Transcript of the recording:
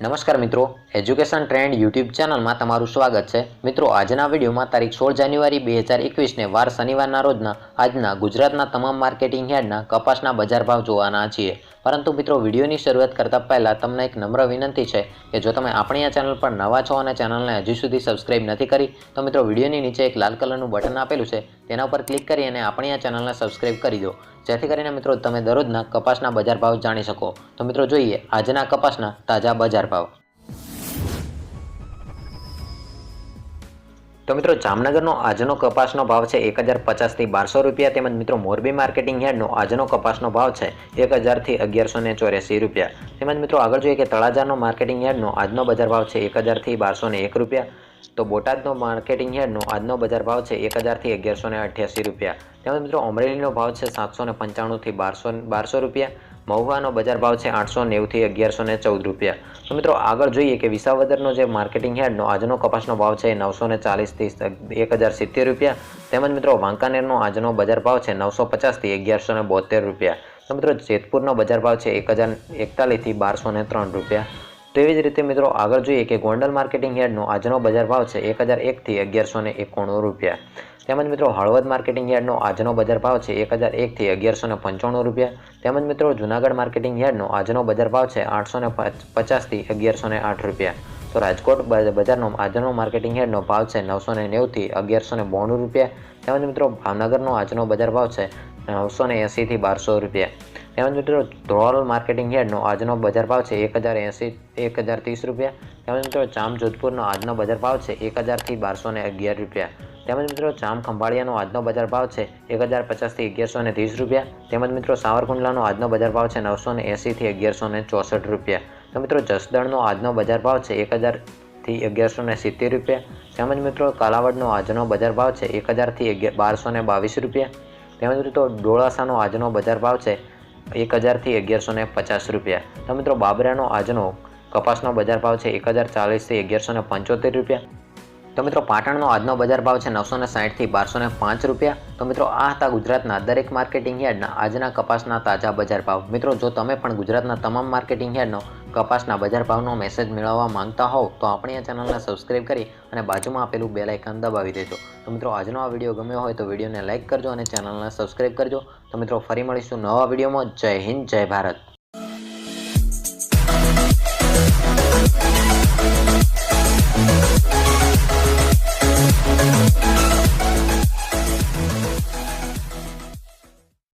નમસ્કાર મિત્રો education trend YouTube ચેનલમાં તમારું સ્વાગત છે. મિત્રો, આજના વિડીયોમાં તારીખ સોળ જાન્યુઆરી બે હજાર એકવીસને વાર શનિવારના રોજના આજના ગુજરાતના તમામ માર્કેટિંગ યાર્ડના કપાસના બજાર ભાવ જોવાના છીએ. પરંતુ મિત્રો, વિડીયોની શરૂઆત કરતાં પહેલાં તમને એક નમ્ર વિનંતી છે કે જો તમે આપણી આ ચેનલ પર નવા છો અને ચેનલને હજી સુધી સબસ્ક્રાઇબ નથી કરી, તો મિત્રો, વિડીયોની નીચે એક લાલ કલરનું બટન આપેલું છે, તેના ઉપર ક્લિક કરી અને આપણી આ ચેનલને સબસ્ક્રાઇબ કરી દો. જેથી કરીને મિત્રો, તમે દરરોજના કપાસના બજાર ભાવ જાણી શકો. તો મિત્રો, જોઈએ આજના કપાસના તાજા બજાર ભાવ તો મિત્રો, જામનગરનો આજનો કપાસનો ભાવ છે એક હજાર પચાસથી બારસો રૂપિયા તેમજ મિત્રો, મોરબી માર્કેટિંગ યાર્ડનો આજનો કપાસનો ભાવ છે એક હજારથી અગિયારસો ને ચોર્યાસી રૂપિયા. તેમજ મિત્રો, આગળ જોઈએ કે તળાજાનો માર્કેટિંગ યાર્ડનો આજનો બજાર ભાવ છે એક હજારથી બારસો ને એક રૂપિયા. તો બોટાદનો માર્કેટિંગ યાર્ડનો આજનો બજાર ભાવ છે એક હજારથી અગિયારસો ને અઠ્યાસી રૂપિયા. તેમજ મિત્રો, અમરેલીનો ભાવ છે સાતસો ને પંચાણુંથી બારસો બારસો રૂપિયા. મહુવાનો બજાર ભાવ છે આઠસો નેવુંથી અગિયારસો ને ચૌદ રૂપિયા. તો મિત્રો આગળ જોઈએ કે વિસાવદરનો જે માર્કેટિંગ હેડનો આજનો કપાસનો ભાવ છે નવસો ને ચાલીસથી એક હજાર સિત્તેર રૂપિયા. તેમજ મિત્રો વાંકાનેરનો આજનો બજાર ભાવ છે નવસો પચાસથી અગિયારસો ને બોતેર રૂપિયા. તો મિત્રો જેતપુરનો બજાર ભાવ છે એક હજાર એકતાલીસથી બારસો ને ત્રણ રૂપિયા. તો એવી જ રીતે મિત્રો આગળ જોઈએ કે ગોંડલ માર્કેટિંગ યાર્ડનો આજનો બજાર ભાવ છે એક હજાર એકથી અગિયારસો ને એકોણું રૂપિયા. તેમજ મિત્રો હળવદ માર્કેટિંગ યાર્ડનો આજનો બજાર ભાવ છે એક હજાર એકથી અગિયારસો ને પંચાણું રૂપિયા. તેમજ મિત્રો જુનાગઢ માર્કેટિંગ યાર્ડનો આજનો બજાર ભાવ છે આઠસો ને પચાસથી અગિયારસો ને આઠ રૂપિયા. તો રાજકોટ બજારનો આજનો માર્કેટિંગ યાર્ડનો ભાવ છે નવસો ને નેવુંથી અગિયારસો ને બોણું રૂપિયા. તેમજ મિત્રો ભાવનગરનો આજનો બજાર ભાવ છે નવસો ને એંસીથી બારસો રૂપિયા. તેમજ મિત્રો ધોળલ માર્કેટિંગ યાર્ડનો આજનો બજાર ભાવ છે એક હજાર એંસી, એક હજાર ત્રીસ રૂપિયા. તેમજ મિત્રો ચામ જોધપુરનો આજનો બજાર ભાવ છે એક હજારથી બારસો ને અગિયાર રૂપિયા. તેમજ મિત્રો ચામ ખંભાળિયાનો આજનો બજાર ભાવ છે એક હજાર પચાસથી અગિયારસો ને ત્રીસ રૂપિયા. તેમજ મિત્રો સાવરકુંડલાનો આજનો બજાર ભાવ છે નવસો ને એંસીથી અગિયારસો ને ચોસઠ રૂપિયા. તો મિત્રો જસદણનો આજનો બજાર ભાવ છે એક હજારથી અગિયારસો ને સિત્તેર રૂપિયા. તેમજ મિત્રો કાલાવડનો આજનો બજાર ભાવ છે એક હજારથી અગિયાર બારસો ને બાવીસ રૂપિયા. તેમજ મિત્રો ડોળાસાનો આજનો બજાર ભાવ છે એક હજારથી અગિયારસો ને પચાસ રૂપિયા. તો મિત્રો બાબરાનો આજનો કપાસનો બજાર ભાવ છે એક હજાર ચાલીસથી અગિયારસો ને પંચોતેર રૂપિયા. તો મિત્રો પાટણનો આજનો બજાર ભાવ છે નવસો ને સાઠથી બારસો ને પાંચ રૂપિયા. તો મિત્રો આ હતા ગુજરાતના દરેક માર્કેટિંગ યાર્ડના આજના કપાસના તાજા બજાર ભાવ. મિત્રો જો તમે પણ ગુજરાતના તમામ માર્કેટિંગ યાર્ડનો કપાસના બજાર ભાવનો મેસેજ મેળવવા માંગતા હોવ, તો આપણી આ ચેનલને સબસ્ક્રાઈબ કરી અને બાજુમાં આપેલું બેલ આઇકન દબાવી દેજો. તો મિત્રો આજનો આ વીડિયો ગમ્યો હોય તો વિડીયોને લાઇક કરજો અને ચેનલને સબસ્ક્રાઇબ કરજો. તો મિત્રો ફરી મળીશું નવા વિડીયોમાં. જય હિન્દ, જય ભારત.